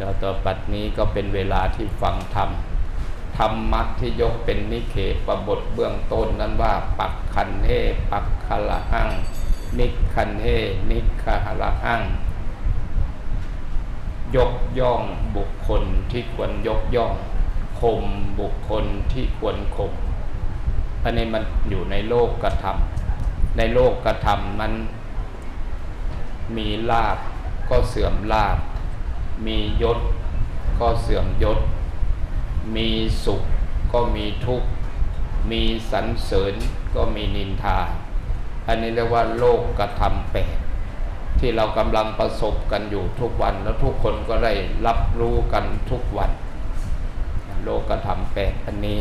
แล้วต่อปัดนี้ก็เป็นเวลาที่ฟังธรรมธรรมะที่ยกเป็นนิเคปบทเบื้องต้นนั้นว่า ปักคันเฮปักคละหังนิคันเฮนิคหละหังยกย่องบุคคลที่ควรยกย่องข่มบุคคลที่ควรข่มอันนี้มันอยู่ในโลกกระทำในโลกกระทำมันมีลาบก็เสื่อมลาบ มียศก็เสื่อมยศ มีสุขก็มีทุกข์ มีสรรเสริญก็มีนินทา อันนี้เรียกว่าโลกกระทำแปดที่เรากำลังประสบกันอยู่ทุกวัน แล้วทุกคนก็ได้รับรู้กันทุกวัน โลกกระทำแปดอันนี้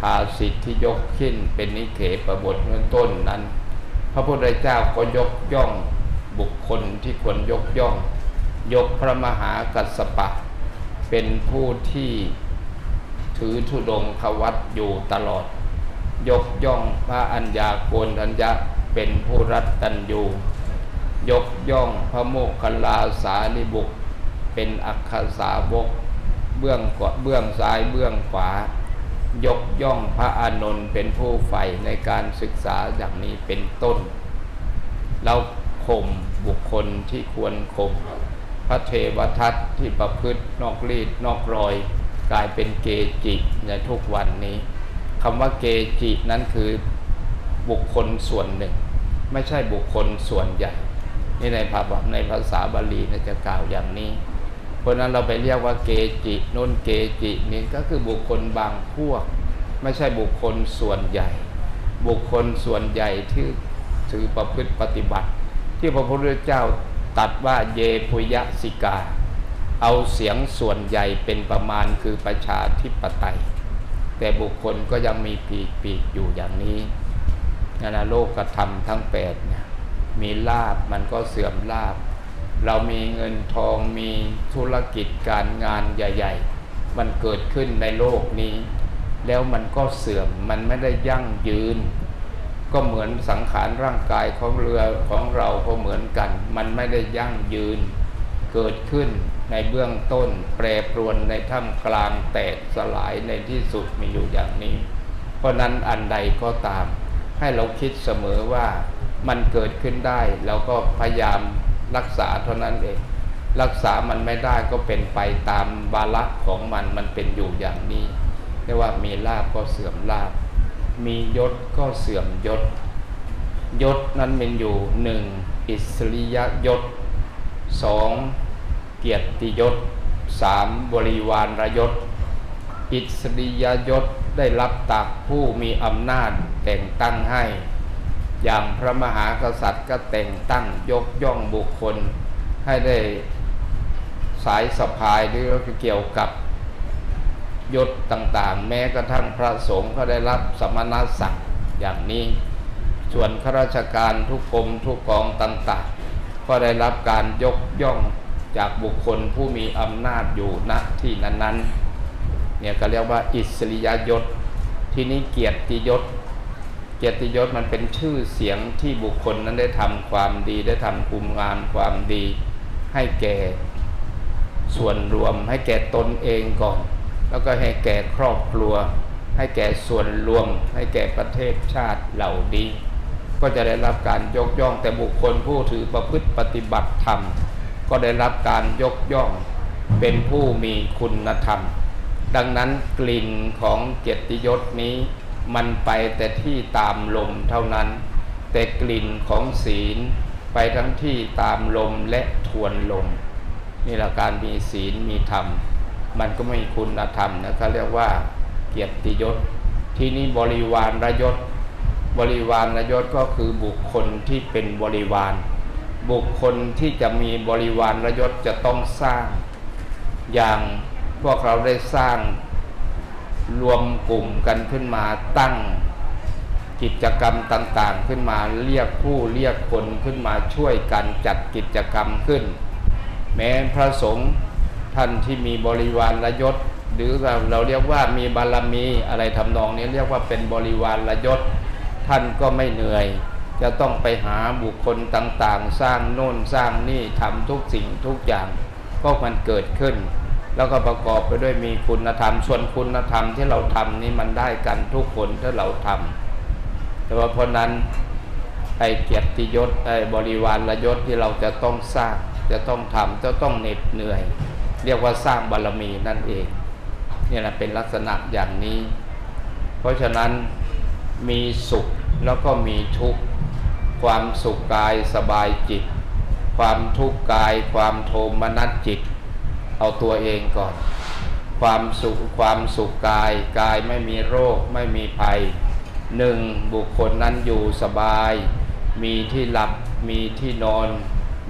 ภาสิทธิที่ยกขึ้นเป็นนิเขปบทเบื้องต้นนั้น พระพุทธเจ้าก็ยกย่องบุคคลที่ควรยกย่อง ยกพระมหากัสปะ เป็นผู้ที่ถือธุดงควัตอยู่ตลอด ยกย่องพระอัญญาโกณทัญญะเป็นผู้รัตตัญญูยกย่องพระโมคคัลลาสาลิบุตรเป็นอัคคสาวกเบื้องขวาเบื้องซ้ายเบื้องขวา ยกย่องพระอานนท์เป็นผู้ใฝ่ในการศึกษาอย่างนี้เป็นต้น เราข่มบุคคลที่ควรข่ม พระเทวทัตที่ประพฤตินอกรีดนอกรอย กลายเป็นเกจิในทุกวันนี้คำว่าเกจินั้นคือบุคคลส่วนหนึ่ง ไม่ใช่บุคคลส่วนใหญ่นี่ในภาษาในภาษาบาลีจะกล่าวอย่างนี้ เพราะนั้นเราไปเรียกว่าเกจิโน้นเกจินี่ก็คือบุคคลบางพวก ไม่ใช่บุคคลส่วนใหญ่ บุคคลส่วนใหญ่ที่ถือประพฤติปฏิบัติ ที่พระพุทธเจ้า ตัดว่าเยปุยสิกา เอาเสียงส่วนใหญ่เป็นประมาณคือประชาธิปไตย แต่บุคคลก็ยังมีปีกปีกอยู่อย่างนี้นานาโลกกระทำทั้งแปดเนี่ยมีลาบมันก็เสื่อมลาบ เรามีเงินทองมีธุรกิจการงานใหญ่ ๆ มันเกิดขึ้นในโลกนี้ แล้วมันก็เสื่อมมันไม่ได้ยั่งยืน ก็เหมือนสังขารร่างกายของเรือของเราก็เหมือนกัน มันไม่ได้ยั่งยืน เกิดขึ้นในเบื้องต้น แปรปรวนในท่ามกลางแตกสลายในที่สุดมีอยู่อย่างนี้ เพราะนั้นอันใดก็ตาม ให้เราคิดเสมอว่ามันเกิดขึ้นได้เราก็พยายามรักษาเท่านั้นเอง รักษามันไม่ได้ก็เป็นไปตามบาละของมันมันเป็นอยู่อย่างนี้เรียกว่ามีลาบก็เสื่อมลาบ มียศก็เสื่อมยศ ยศนั้นเป็นอยู่หนึ่งอิสริยยศสองเกียรติยศสามบริวารยศ อิสริยยศได้รับจากผู้มีอำนาจแต่งตั้งให้ อย่างพระมหากษัตริย์ก็แต่งตั้งยกย่องบุคคลให้ได้สายสะพายหรือเกี่ยวกับ ยศต่างๆ แม้กระทั่งพระสงฆ์ก็ได้รับสมณศักดิ์อย่างนี้ ส่วนข้าราชการทุกกรมทุกกองต่างๆ ก็ได้รับการยกย่องจากบุคคลผู้มีอำนาจอยู่ณที่นั้นๆ เนี่ยก็เรียกว่าอิสริยยศ ที่นี้เกียรติยศ เกียรติยศมันเป็นชื่อเสียงที่บุคคลนั้นได้ทำความดีได้ทำคุณงามความดีให้แก่ส่วนรวมให้แก่ตนเองก่อน แล้วก็ให้แก่ครอบครัว ให้แก่ส่วนรวม ให้แก่ประเทศชาติเหล่านี้ ก็จะได้รับการยกย่องแต่บุคคลผู้ถือประพฤติปฏิบัติธรรม ก็ได้รับการยกย่องเป็นผู้มีคุณธรรม ดังนั้นกลิ่นของเกียรติยศนี้มันไปแต่ที่ตามลมเท่านั้น แต่กลิ่นของศีลไปทั้งที่ตามลมและทวนลมนี่แหละการมีศีลมีธรรม มันก็ไม่มีคุณธรรมนะเขาเรียกว่าเกียรติยศ ที่นี้บริวารระยศ บริวารระยศก็คือบุคคลที่เป็นบริวาร บุคคลที่จะมีบริวารระยศจะต้องสร้าง อย่างพวกเราได้สร้างรวมกลุ่มกันขึ้นมาตั้งกิจกรรมต่างๆ ขึ้นมาเรียกผู้เรียกคนขึ้นมาช่วยกันจัดกิจกรรมขึ้น แม้พระสงฆ์ ท่านที่มีบริวารละยศ หรือเราเราเรียกว่ามีบารมีอะไรทำนองนี้เรียกว่าเป็นบริวารละยศ ท่านก็ไม่เหนื่อย จะต้องไปหาบุคคลต่างๆ สร้างโน่นสร้างนี่ทำทุกสิ่งทุกอย่างก็มันเกิดขึ้น แล้วก็ประกอบไปด้วยมีคุณธรรม ส่วนคุณธรรมที่เราทำนี่มันได้กันทุกคนถ้าเราทำแต่ว่าเพราะนั้นไอ้เกียรติยศไอ้บริวารละยศที่เราจะต้องสร้างจะต้องทำจะต้องเหน็ดเหนื่อย เรียกว่าสร้างบารมีนั่นเองนี่แหละเป็นลักษณะอย่างนี้ เพราะฉะนั้นมีสุขแล้วก็มีทุกข์ความสุขกายสบายจิต ความทุกข์กาย ความโทมนัสจิต เอาตัวเองก่อน ความสุขความสุขกายกายไม่มีโรคไม่มีภัยหนึ่งบุคคลนั้นอยู่สบาย มีที่หลับมีที่นอน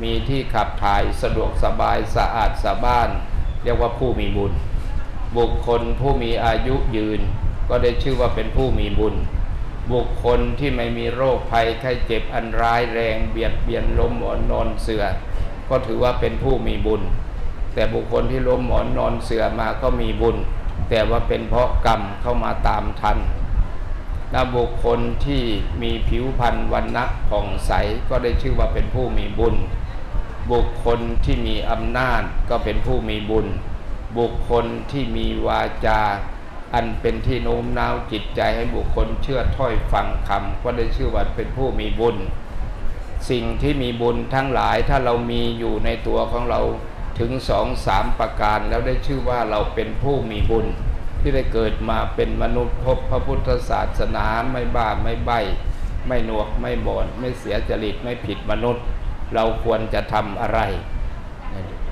มีที่ขับถ่ายสะดวกสบายสะอาดสะบ้าน เรียกว่าผู้มีบุญ บุคคลผู้มีอายุยืน ก็ได้ชื่อว่าเป็นผู้มีบุญ บุคคลที่ไม่มีโรคภัยไข้เจ็บอันร้ายแรงเบียดเบียนล้มหมอนนอนเสือ ก็ถือว่าเป็นผู้มีบุญ แต่บุคคลที่ล้มหมอนนอนเสือมาก็มีบุญ แต่ว่าเป็นเพราะกรรมเข้ามาตามทันและบุคคลที่มีผิวพรรณวันนะผ่องใสก็ได้ชื่อว่าเป็นผู้มีบุญ บุคคลที่มีอำนาจก็เป็นผู้มีบุญ บุคคลที่มีวาจา อันเป็นที่โน้มน้าวจิตใจให้บุคคลเชื่อถ้อยฟังคำก็ได้ชื่อว่าเป็นผู้มีบุญ สิ่งที่มีบุญทั้งหลายถ้าเรามีอยู่ในตัวของเราถึงสองสามประการแล้วได้ชื่อว่าเราเป็นผู้มีบุญ ที่ได้เกิดมาเป็นมนุษย์พบพระพุทธศาสนาไม่บ้าไม่ใบไม่หนวกไม่บอนไม่เสียจริตไม่ผิดมนุษย์ เราควรจะทำอะไร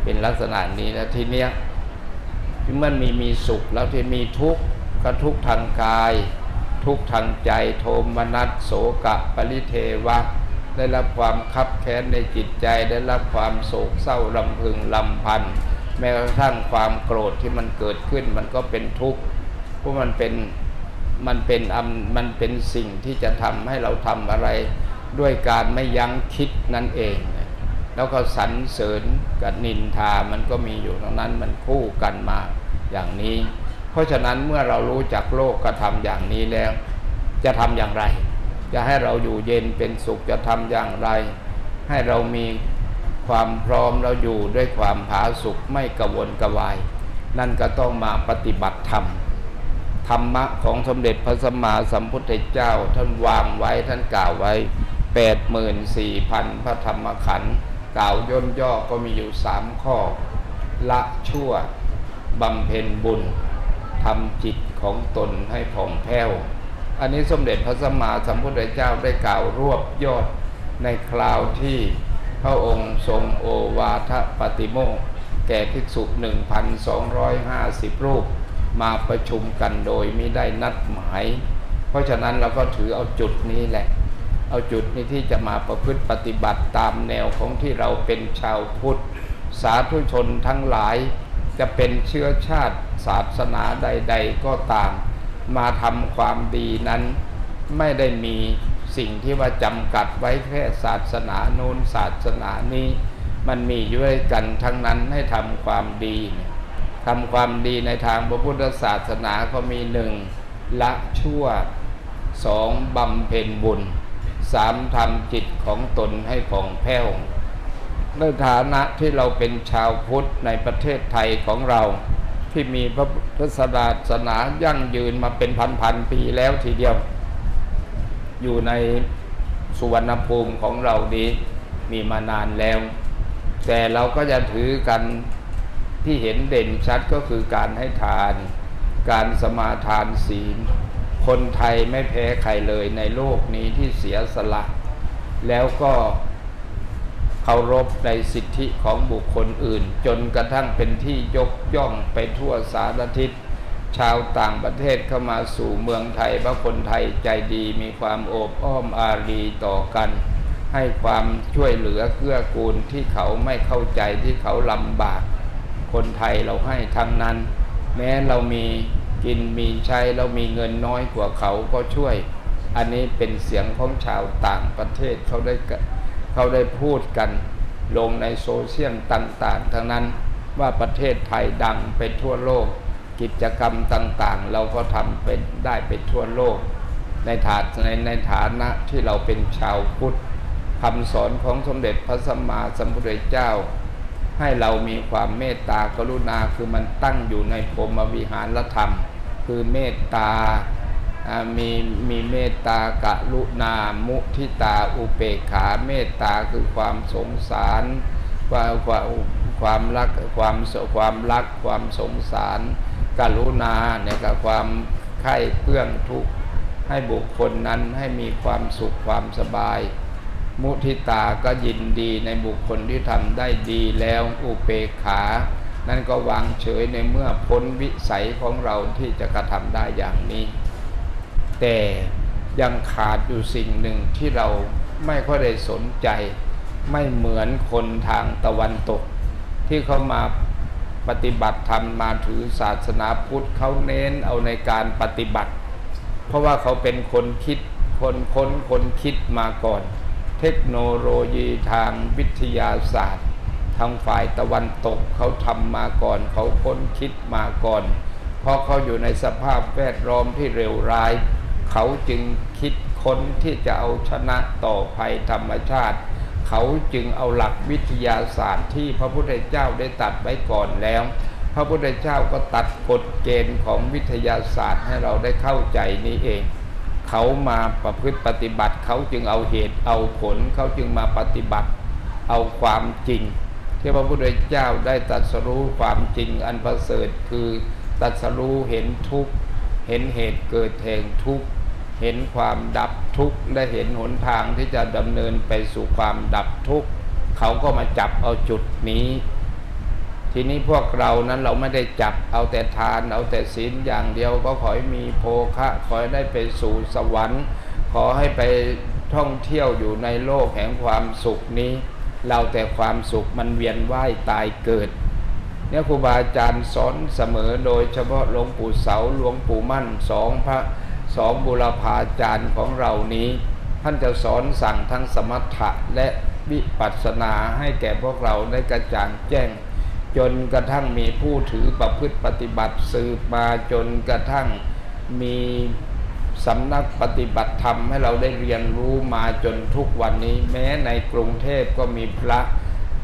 เป็นลักษณะนี้นะทีเนี้ยที่มันมีมีสุขแล้วที่มีทุกข์ก็ทุกข์ทางกาย ทุกข์ทางใจโทมนัสโสกะปริเทวะ ได้รับความคับแค้นในจิตใจได้รับความโศกเศร้าลำพึงลำพันแม้กระทั่งความโกรธที่มันเกิดขึ้นมันก็เป็นทุกข์เพราะมันเป็นมันเป็นอมันเป็นสิ่งที่จะทำให้เราทำอะไร ด้วยการไม่ยั้งคิดนั่นเอง แล้วก็สรรเสริญกับนินทามันก็มีอยู่ตรงนั้นมันคู่กันมาอย่างนี้ เพราะฉะนั้นเมื่อเรารู้จักโลกกระทำอย่างนี้แล้ว จะทำอย่างไร จะให้เราอยู่เย็นเป็นสุขจะทำอย่างไร ให้เรามีความพร้อมเราอยู่ด้วยความผาสุกไม่กระวนกระวาย นั่นก็ต้องมาปฏิบัติธรรมธรรมะของสมเด็จพระสัมมาสัมพุทธเจ้าท่านวางไว้ท่านกล่าวไว้ 84,000 พระธรรมขันธ์กล่าวย่นย่อก็มีอยู่สามข้อ ละชั่วบำเพ็ญบุญทำจิตของตนให้ผ่องแผ้ว อันนี้สมเด็จพระสัมมาสัมพุทธเจ้าได้กล่าวรวบยอดในคราวที่พระองค์ทรงโอวาทปฏิโมกแก่ภิกษุ 1,250 รูป มาประชุมกันโดยไม่ได้นัดหมาย เพราะฉะนั้นเราก็ถือเอาจุดนี้แหละ เอาจุดนี้ที่จะมาประพฤติปฏิบัติตามแนวของที่เราเป็นชาวพุทธ สาธุชนทั้งหลาย จะเป็นเชื้อชาติศาสนาใด ๆ ก็ตาม มาทำความดีนั้น ไม่ได้มีสิ่งที่ว่าจำกัดไว้แค่ศาสนาโน้นศาสนานี้ มันมีอยู่ด้วยกันทั้งนั้นให้ทำความดีทำความดีในทางพระพุทธศาสนาก็มีหนึ่งละชั่วสองบำเพ็ญบุญ สามทำจิตของตนให้ผ่องแผ้วในฐานะที่เราเป็นชาวพุทธในประเทศไทยของเรา ที่มีพระพุทธศาสนายั่งยืนมาเป็นพันๆปีแล้วทีเดียว อยู่ในสุวรรณภูมิของเรานี้มีมานานแล้ว แต่เราก็จะถือกันที่เห็นเด่นชัดก็คือการให้ทาน การสมาทานศีล คนไทยไม่แพ้ใครเลยในโลกนี้ที่เสียสละ แล้วก็เคารพในสิทธิของบุคคลอื่น จนกระทั่งเป็นที่ยกย่องไปทั่วสารทิศชาวต่างประเทศเข้ามาสู่เมืองไทยว่าะคนไทยใจดีมีความโอบอ้อมอารีต่อกัน ให้ความช่วยเหลือเกื้อกูลที่เขาไม่เข้าใจที่เขาลำบาก คนไทยเราให้ทั้งนั้น แม้เรามี กินมีใช้เรามีเงินน้อยกว่าเขาก็ช่วย อันนี้เป็นเสียงของชาวต่างประเทศเขาได้เขาได้พูดกัน ลงในโซเชียลต่างๆ ทั้งนั้นว่าประเทศไทยดังไปทั่วโลก กิจกรรมต่างๆ เราก็ทำเป็นได้ไปทั่วโลก ในฐานในในฐานะที่เราเป็นชาวพุทธคำสอนของสมเด็จพระสัมมาสัมพุทธเจ้า ให้เรามีความเมตตากรุณาคือมันตั้งอยู่ในพรหมวิหารธรรม คือเมตตา มีมีเมตตากรุณามุทิตาอุเบกขาเมตตาคือความสงสารความความความรักความความรักความสงสารกรุณาเนี่ยกับความใคร่เพื่องทุกข์ให้บุคคลนั้นให้มีความสุขความสบาย มุทิตาก็ยินดีในบุคคลที่ทำได้ดีแล้วอุเบกขา นั่นก็วางเฉยในเมื่อพ้นวิสัยของเราที่จะกระทำได้อย่างนี้ แต่ยังขาดอยู่สิ่งหนึ่งที่เราไม่ค่อยได้สนใจ ไม่เหมือนคนทางตะวันตก ที่เขามาปฏิบัติธรรมมาถือศาสนาพุทธเขาเน้นเอาในการปฏิบัติ เพราะว่าเขาเป็นคนคิดคนค้นคนคิดมาก่อน เทคโนโลยีทางวิทยาศาสตร์ ทางฝ่ายตะวันตกเขาทำมาก่อน เขาค้นคิดมาก่อน เพราะเขาอยู่ในสภาพแวดล้อมที่เร็วร้าย เขาจึงคิดค้นที่จะเอาชนะต่อภัยธรรมชาติ เขาจึงเอาหลักวิทยาศาสตร์ที่พระพุทธเจ้าได้ตัดไว้ก่อนแล้ว พระพุทธเจ้าก็ตัดกฎเกณฑ์ของวิทยาศาสตร์ให้เราได้เข้าใจนี้เองเขามาประพฤติปฏิบัติเขาจึงเอาเหตุเอาผลเขาจึงมาปฏิบัติ เอาความจริง ที่พระพุทธเจ้าได้ตรัสรู้ความจริงอันประเสริฐคือตรัสรู้เห็นทุกข์เห็นเหตุเกิดแห่งทุกข์เห็นความดับทุกข์และเห็นหนทางที่จะดำเนินไปสู่ความดับทุกข์เขาก็มาจับเอาจุดนี้ ทีนี้พวกเรานั้นเราไม่ได้จับเอาแต่ทาน เอาแต่ศีลอย่างเดียวก็ขอให้มีโภคะขอให้ได้ไปสู่สวรรค์ ขอให้ไปท่องเที่ยวอยู่ในโลกแห่งความสุขนี้ เราแต่ความสุขมันเวียนว่ายตายเกิด เนี่ยครูบาอาจารย์สอนเสมอโดยเฉพาะหลวงปู่เสาหลวงปู่มั่นสองพระสองบุรพาจารย์ของเรานี้ ท่านจะสอนสั่งทั้งสมถะและวิปัสสนาให้แก่พวกเราได้กระจ่างแจ้ง จนกระทั่งมีผู้ถือประพฤติปฏิบัติสืบมาจนกระทั่งมี สำนักปฏิบัติธรรมให้เราได้เรียนรู้มาจนทุกวันนี้ แม้ในกรุงเทพก็มีพระ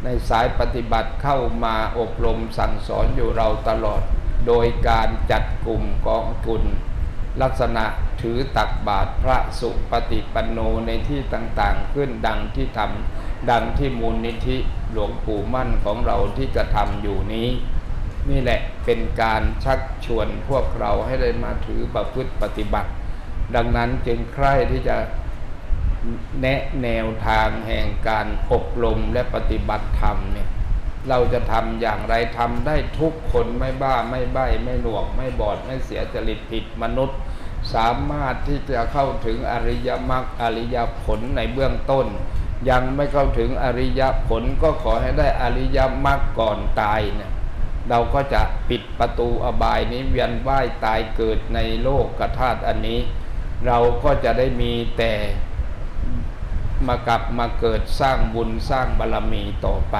ในสายปฏิบัติเข้ามาอบรมสั่งสอนอยู่เราตลอด โดยการจัดกลุ่มกองกุลลักษณะถือตักบาตรพระสุปฏิปันโนในที่ต่างๆ ขึ้นดังที่ทำดังที่มูลนิธิหลวงปู่มั่นของเราที่กระทำอยู่นี้ นี่แหละเป็นการชักชวนพวกเราให้ได้มาถือประพฤติปฏิบัติ ดังนั้นจึงใคร่ที่จะแนะแนวทางแห่งการอบรมและปฏิบัติธรรมเนี่ยเราจะทำอย่างไรทำได้ทุกคนไม่บ้าไม่ใบ้ไม่หนวก ไม่บอดไม่เสียจริตผิดมนุษย์ สามารถที่จะเข้าถึงอริยมรรคอริยผลในเบื้องต้น ยังไม่เข้าถึงอริยผลก็ขอให้ได้อริยมรรคก่อนตายเนี่ยเราก็จะปิดประตูอบายนี้เวียนว่ายตายเกิดในโลกกระธาตุอันนี้ เราก็จะได้มีแต่มากลับมาเกิดสร้างบุญสร้างบารรมีต่อไป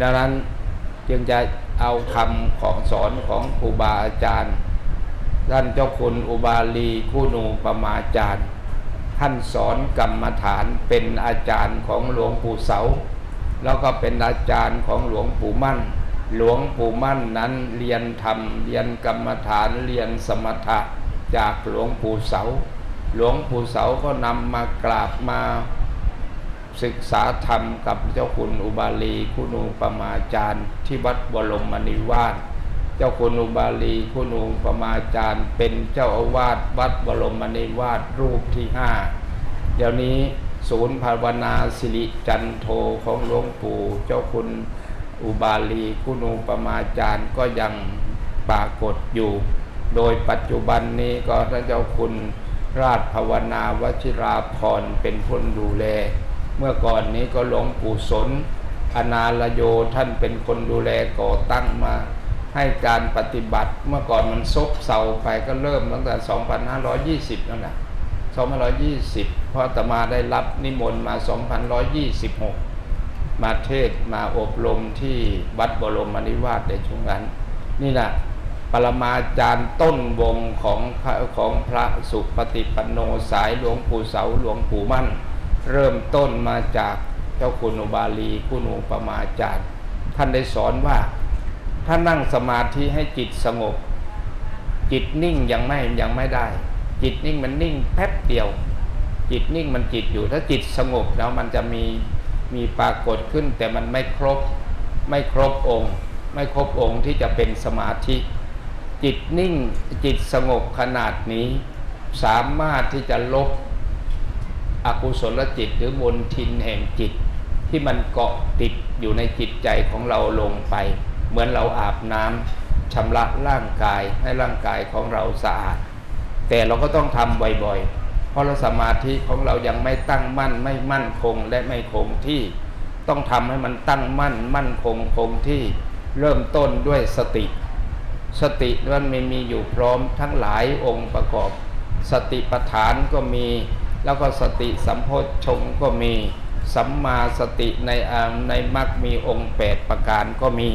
ดังนั้นจึงจะเอาคำของสอนของครูบาอาจารย์ ท่านเจ้าคุณอุบาลีคู่นูปมาจารย์ ท่านสอนกรรมฐานเป็นอาจารย์ของหลวงปู่เสา แล้วก็เป็นอาจารย์ของหลวงปู่มั่น หลวงปู่มั่นนั้นเรียนธรรม เรียนกรรมฐานเรียนสมถะ จากหลวงปู่เสา หลวงปู่เสาก็นำมากราบมาศึกษาธรรมกับเจ้าคุณอุบาลีคุณูปมาจารย์ ที่วัดบรมนิวาสเจ้าคุณอุบาลีคุณูปมาจารย์ เป็นเจ้าอาวาสวัดบรมนิวาสรูปที่ห้าเดี๋ยวนี้ศูนย์ภาวนาสิริจันโทของหลวงปู่เจ้าคุณอุบาลีคุณูปมาจารย์ก็ยังปรากฏอยู่ โดยปัจจุบันนี้ก็ท่านเจ้าคุณราชภาวนาวชิราพรเป็นผู้ดูแล เมื่อก่อนนี้ก็หลวงปู่สนอนาลโยท่านเป็นคนดูแลก่อตั้งมาให้การปฏิบัติ เมื่อก่อนมันซบเซาไปก็เริ่มตั้งแต่ 2520 นั่นแหละ 2520 พอตมาได้รับนิมนต์มา2526 มาเทศมาอบรมที่วัดบรมนิวาสในช่วงนั้น นี่แหละ ปรมาจารย์ต้นวงของของพระสุปฏิปันโนสายหลวงปู่เสาหลวงปู่มั่น เริ่มต้นมาจากเจ้าคุณอุบาลีคุณูปมาจารย์ ท่านได้สอนว่า ถ้านั่งสมาธิให้จิตสงบ จิตนิ่งยังไม่ยังไม่ได้ จิตนิ่งมันนิ่งแป๊บเดียว จิตนิ่งมันจิตอยู่ถ้าจิตสงบแล้วมันจะมีมีปรากฏขึ้นแต่มันไม่ครบไม่ครบองค์ ไม่ครบองค์ที่จะเป็นสมาธิ จิตนิ่งจิตสงบขนาดนี้ สามารถที่จะลบอกุศลจิตหรือมนทินแห่งจิต ที่มันเกาะติดอยู่ในจิตใจของเราลงไป เหมือนเราอาบน้ำชำระร่างกายให้ร่างกายของเราสะอาด แต่เราก็ต้องทำบ่อยๆ เพราะเราสมาธิของเรายังไม่ตั้งมั่นไม่มั่นคงและไม่คงที่ ต้องทำให้มันตั้งมั่นมั่นคงคงที่เริ่มต้นด้วยสติ สติมันไม่มีอยู่พร้อมทั้งหลายองค์ประกอบ สติปัฏฐานก็มี แล้วก็สติสัมโพชฌงก็มี สัมมาสติในในมรรคมีองค์แปดประการก็มี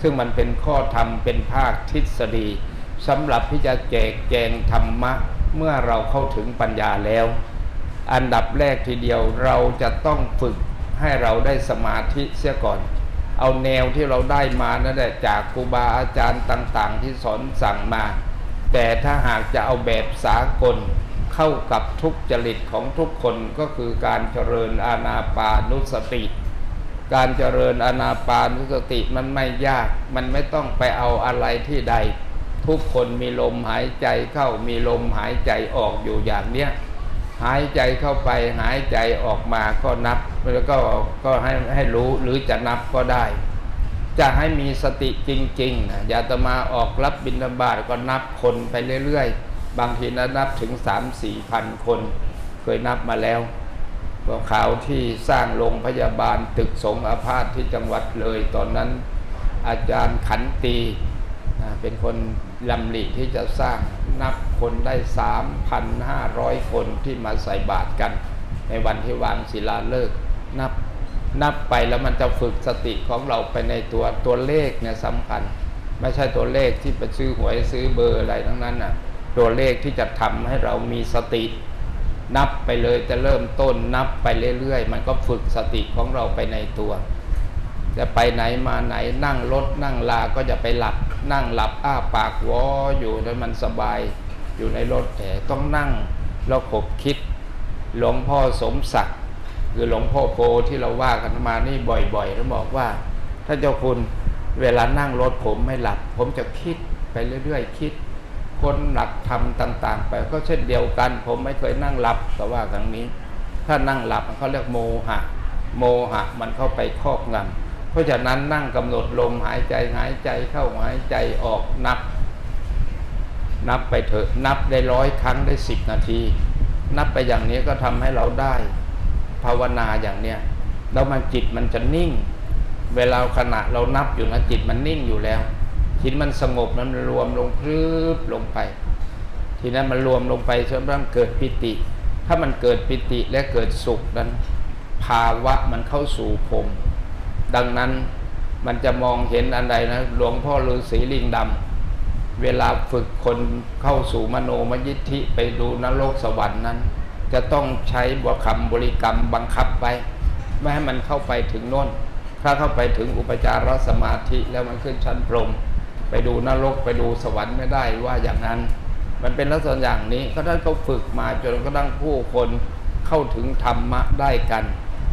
ซึ่งมันเป็นข้อธรรมเป็นภาคทฤษฎีสำหรับที่จะแจกแจงธรรมะเมื่อเราเข้าถึงปัญญาแล้ว อันดับแรกทีเดียวเราจะต้องฝึกให้เราได้สมาธิเสียก่อน เอาแนวที่เราได้มานั่นแหละจากครูบาอาจารย์ต่าง ๆ ที่สอนสั่งมา แต่ถ้าหากจะเอาแบบสากลเข้ากับทุกจริตของทุกคนก็คือการเจริญอาณาปานุสติ การเจริญอานาปานุสติมันไม่ยาก มันไม่ต้องไปเอาอะไรที่ใด ทุกคนมีลมหายใจเข้ามีลมหายใจออกอยู่อย่างเนี้ย หายใจเข้าไปหายใจออกมาก็นับ แล้วก็ก็ให้ให้รู้หรือจะนับก็ได้ จะให้มีสติจริงๆนะอย่าจะมาออกรับบิณฑบาตก็นับคนไปเรื่อยๆ บางทีนะนับถึงสามสี่พันคน เคยนับมาแล้วก็ข่าวที่สร้างโรงพยาบาลตึกสงฆ์อาพาธที่จังหวัดเลย ตอนนั้นอาจารย์ขันตี เป็นคนลำลิที่จะสร้างนับคนได้ 3,500 คนที่มาใส่บาตรกัน ในวันที่วางศิลาฤกษ์นับนับไปแล้วมันจะฝึกสติของเราไปในตัวตัวเลขเนี่ยสำคัญ ไม่ใช่ตัวเลขที่ไปซื้อหวยซื้อเบอร์อะไรทั้งนั้นน่ะตัวเลขที่จะทำให้เรามีสติ นับไปเลยจะเริ่มต้นนับไปเรื่อยๆ มันก็ฝึกสติของเราไปในตัว จะไปไหนมาไหนนั่งรถนั่งลาก็จะไปหลับ นั่งหลับอ้าปากวออยู่แล้วมันสบายอยู่ในรถแต่ต้องนั่งเราขบคิด หลวงพ่อสมศักดิ์คือหลวงพ่อโพที่เราว่ากันมานี่บ่อยๆแล้วบอกว่าถ้านเจ้าคุณเวลานั่งรถผมไม่หลับ ผมจะคิดไปเรื่อยๆคิดคนหลักทำต่าง ๆ ไปก็เช่นเดียวกัน ผมไม่เคยนั่งหลับแต่ว่าครั้งนี้ ถ้านั่งหลับเขาเรียกโมหะ โมหะมันเข้าไปครอบงำ เพราะฉะนั้นนั่งกำหนดลมหายใจหายใจเข้าหายใจออกนับ นับไปเถอะนับได้ร้อยครั้งได้สิบนาที นับไปอย่างนี้ก็ทำให้เราได้ ภาวนาอย่างเนี้ยแล้วมันจิตมันจะนิ่ง เวลาขณะเรานับอยู่นะจิตมันนิ่งอยู่แล้วจิตมันสงบนั้นมันรวมลงพรึบลงไป ทีนั้นมันรวมลงไปจนมันเกิดปิติ ถ้ามันเกิดปิติและเกิดสุขนั้น ภาวะมันเข้าสู่พรม ดังนั้นมันจะมองเห็นอันใดนะ หลวงพ่อฤาษีลิงดำเวลาฝึกคนเข้าสู่มโนมยิทธิไปดูนรกสวรรค์นั้น จะต้องใช้บวคำบริกรรมบังคับไว้ไม่ให้มันเข้าไปถึงโน่น ถ้าเข้าไปถึงอุปจารสมาธิแล้วมันขึ้นชั้นพรหมไปดูนรกไปดูสวรรค์ไม่ได้ว่าอย่างนั้น มันเป็นลักษณะอย่างนี้ก็ท่านเขาฝึกมาจนกระทั่งผู้คนเข้าถึงธรรมะได้กัน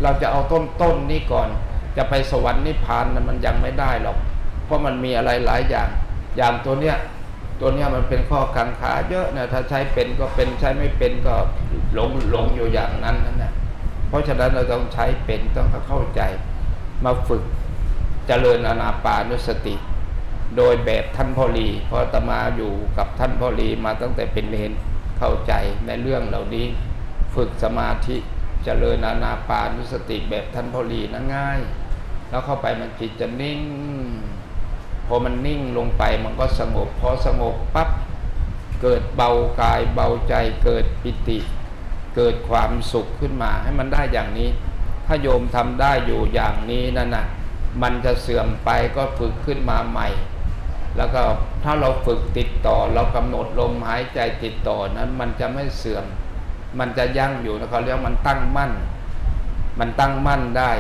เราจะเอาต้นต้นนี้ก่อน จะไปสวรรค์นิพพานนะมันยังไม่ได้หรอก เพราะมันมีอะไรหลายอย่าง อย่างตัวเนี้ยตัวเนี้ยมันเป็นข้อกังขาเยอะนะถ้าใช้เป็นก็เป็นใช้ไม่เป็นก็หลงหลงอยู่อย่างนั้นนั่นแหละเพราะฉะนั้นเราต้องใช้เป็นต้องเข้าใจมาฝึกเจริญอานาปานุสติ โดยแบบท่านพ่อลีเพราะตมาอยู่กับท่านพ่อลีมาตั้งแต่เป็นเนนเข้าใจในเรื่องเหล่านี้ ฝึกสมาธิเจริญอานาปานุสติแบบท่านพ่อลีนะง่าย แล้วเข้าไปมันจิตจะนิ่ง พอมันนิ่งลงไปมันก็สงบ พอสงบปั๊บเกิดเบากายเบาใจเกิดปิติ เกิดความสุขขึ้นมาให้มันได้อย่างนี้ ถ้าโยมทำได้อยู่อย่างนี้นั่นน่ะมันจะเสื่อมไปก็ฝึกขึ้นมาใหม่ แล้วก็ถ้าเราฝึกติดต่อ เรากำหนดลมหายใจติดต่อนั้นมันจะไม่เสื่อม มันจะยั่งอยู่นะเขาเรียกมันตั้งมั่น มันตั้งมั่นได้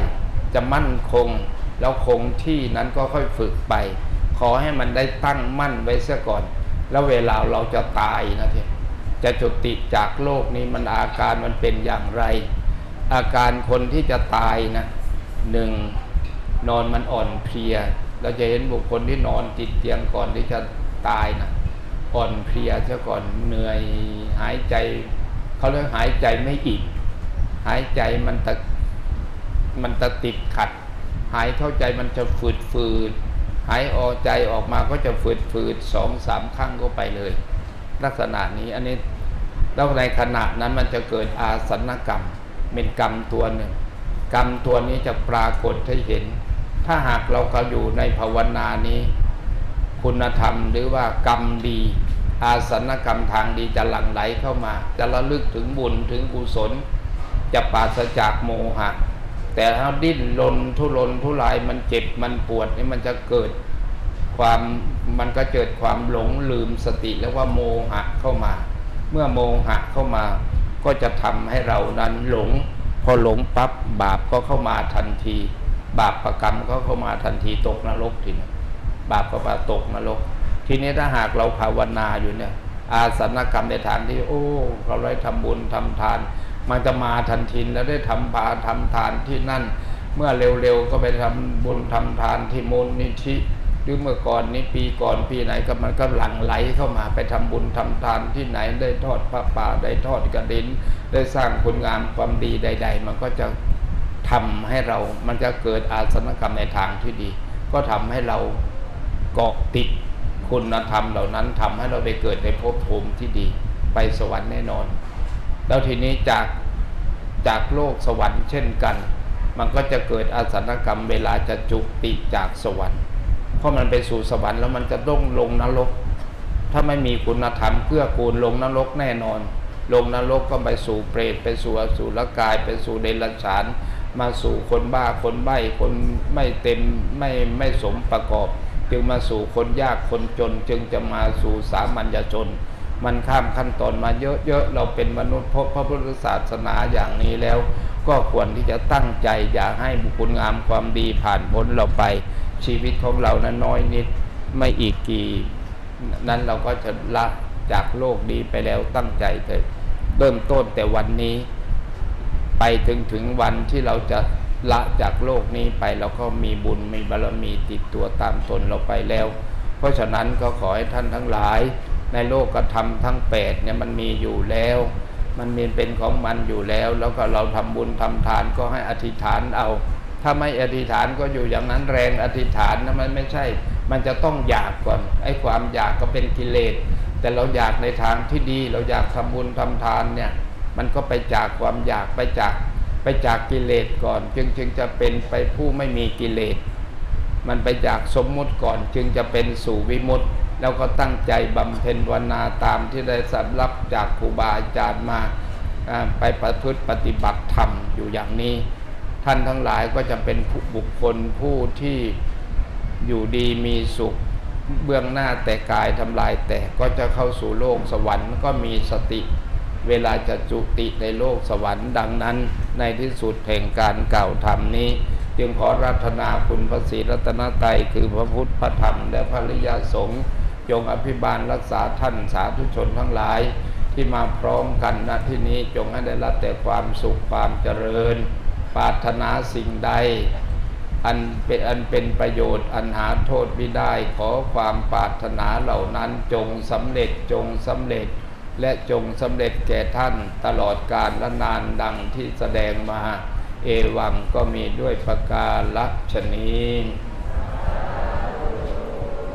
จะมั่นคง แล้วคงที่นั้นก็ค่อยฝึกไป ขอให้มันได้ตั้งมั่นไว้เสียก่อน แล้วเวลาเราจะตายนะทีจะจุติจากโลกนี้มันอาการมันเป็นอย่างไร อาการคนที่จะตายนะหนึ่งนอนมันอ่อนเพลีย เราจะเห็นบุคคลที่นอนติดเตียงก่อนที่จะตายนะอ่อนเพลียเสียก่อนเหนื่อยหายใจเขาเรียกหายใจไม่อิ่มหายใจมันตะ มันตะติดขัด หายเข้าใจมันจะฝืดฝืดหายออกใจออกมาก็จะฝืดฝืดสองสามครั้งก็ไปเลย ลักษณะนี้อันนี้แล้วในขณะนั้นมันจะเกิดอาสนกรรม เป็นกรรมตัวหนึ่ง กรรมตัวนี้จะปรากฏให้เห็น ถ้าหากเราก็อยู่ในภาวนานี้ คุณธรรมหรือว่ากรรมดี อาสนกรรมทางดีจะหลั่งไหลเข้ามา จะระลึกถึงบุญถึงกุศล จะปราศจากโมหะ แต่ถ้าดิ้นรนทุรนทุรายมันเจ็บมันปวดนี่มันจะเกิดความมันก็เกิดความหลงลืมสติแล้วว่าโมหะเข้ามา เมื่อโมหะเข้ามา ก็จะทำให้เรานั้นหลง พอหลงปั๊บบาปก็เข้ามาทันที บาปประกรรมก็เข้ามาทันทีตกนรกทีนี้บาปก็มาตกนรก ทีนี้ถ้าหากเราภาวนาอยู่เนี่ย อาสนกรรมในทางที่ โอ้ เราได้ทำบุญทำทาน มันจะมาทันทีแล้วได้ทำบาทำทานที่นั่น เมื่อเร็วๆก็ไปทำบุญทำทานที่มูลนิธิหรือเมื่อก่อนนี้ปีก่อนปีไหนก็มันก็หลั่งไหลเข้ามาไปทำบุญทำทานที่ไหนได้ทอดพระป่าได้ทอดกระดิน ได้สร้างคุณงามความดีใด ๆ มันก็จะทำให้เรา มันจะเกิดอาสนกรรมในทางที่ดี ก็ทำให้เราเกาะติดคุณธรรมเหล่านั้นทำให้เราไปเกิดในภพภูมิที่ดี ไปสวรรค์แน่นอน แล้วทีนี้จากจากโลกสวรรค์เช่นกัน มันก็จะเกิดอาสนกรรมเวลาจะจุติจากสวรรค์ เพราะมันไปสู่สวรรค์แล้วมันจะต้องลงนรก ถ้าไม่มีคุณธรรมเพื่อกูลลงนรกแน่นอน ลงนรกก็ไปสู่เปรตไปสู่อสุรกายไปสู่เดรัจฉาน มาสู่คนบ้าคนใบ้คนไม่เต็มไม่ไม่สมประกอบ จึงมาสู่คนยากคนจน จึงจะมาสู่สามัญชน มันข้ามขั้นตอนมาเยอะๆ เราเป็นมนุษย์พบพระพุทธศาสนาอย่างนี้แล้ว ก็ควรที่จะตั้งใจอย่าให้บุคคลงามความดีผ่านพ้นเราไป ชีวิตของเรานั้นน้อยนิดไม่อีกกี่ นั้นเราก็จะละจากโลกนี้ไปแล้วตั้งใจเถิดเริ่มต้นแต่วันนี้ ไปถึงถึงวันที่เราจะละจากโลกนี้ไปเราก็มีบุญมีบารมีติดตัวตามตนเราไปแล้ว เพราะฉะนั้นก็ขอให้ท่านทั้งหลาย ในโลกกระทำทั้งแปดเนี่ยมันมีอยู่แล้ว มันมีเป็นของมันอยู่แล้ว แล้วก็เราทำบุญทำทานก็ให้อธิษฐานเอา ถ้าไม่อธิษฐานก็อยู่อย่างนั้นแรงอธิษฐานนะมันไม่ใช่ มันจะต้องอยากก่อนไอ้ความอยากก็เป็นกิเลสแต่เราอยากในทางที่ดี เราอยากทำบุญทำทานเนี่ยมันก็ไปจากความอยากไปจากไปจากกิเลสก่อน จึงจึงจะเป็นไปผู้ไม่มีกิเลส มันไปจากสมมุติก่อนจึงจะเป็นสู่วิมุตติ แล้วก็ตั้งใจบำเพ็ญวนาตามที่ได้สำรับจากครูบาอาจารย์มาไปประพฤติปฏิบัติธรรมอยู่อย่างนี้ ท่านทั้งหลายก็จะเป็นผู้บุคคลผู้ที่อยู่ดีมีสุขเบื้องหน้าแต่กายทำลายแต่ก็จะเข้าสู่โลกสวรรค์ก็มีสติเวลาจะจุติในโลกสวรรค์ดังนั้น ในที่สุดแห่งการเก่าธรรมนี้ จึงขอรัตนาคุณพระศรีรัตนตรัยคือพระพุทธพระธรรม และพระริยสงฆ์ จงอภิบาลรักษาท่านสาธุชนทั้งหลาย ที่มาพร้อมกันณที่นี้จงให้ได้รับแต่ความสุขความเจริญ ปรารถนาสิ่งใด อันเป็นอันเป็นประโยชน์อันหาโทษไม่ได้ขอความปรารถนาเหล่านั้นจงสำเร็จจงสำเร็จ และจงสำเร็จแก่ท่านตลอดกาลและนานดังที่แสดงมา เอวังก็มีด้วยประการละชนี้